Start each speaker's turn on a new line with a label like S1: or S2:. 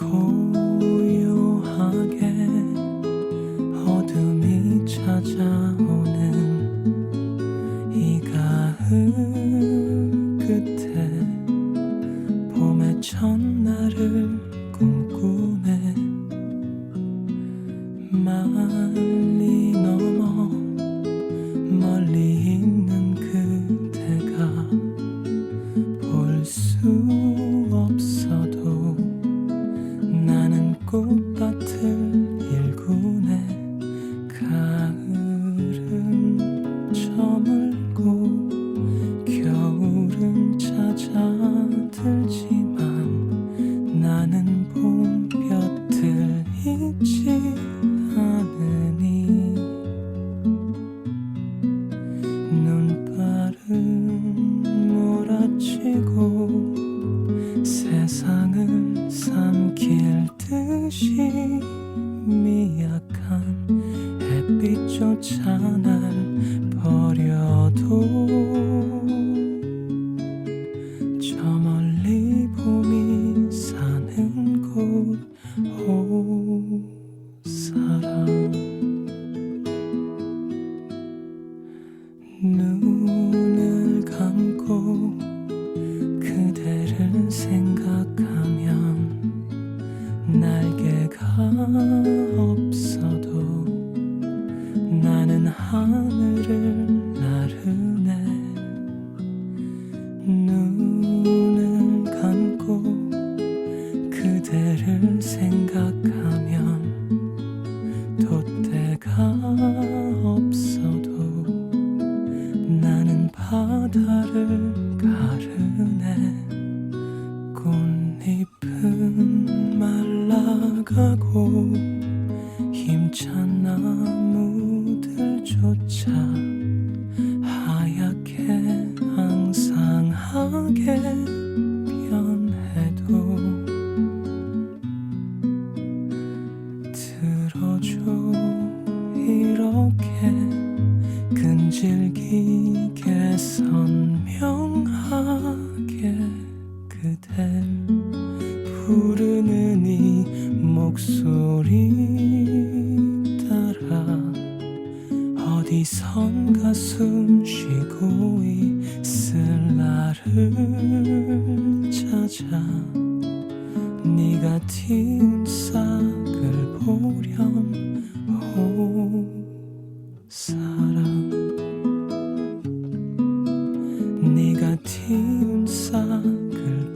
S1: 고요하게 어둠이 찾아오는 이 가을 끝에 봄의 첫날을 꿈꾸네. 멀 미약한 햇빛조차 날 버려도 하늘을 나르네. 눈을 감고 그대를 생각하면 돛대가 없어도 나는 바다를 가르네. 꽃잎은 말라가고 들어줘. 이렇게 끈질기게 선명하게 그댈 부르는 이 목소리 따라 어디선가 숨 쉬고 있을 나를 찾아. 네가 튀운 보렴 오 사랑 네가 튀운 싹을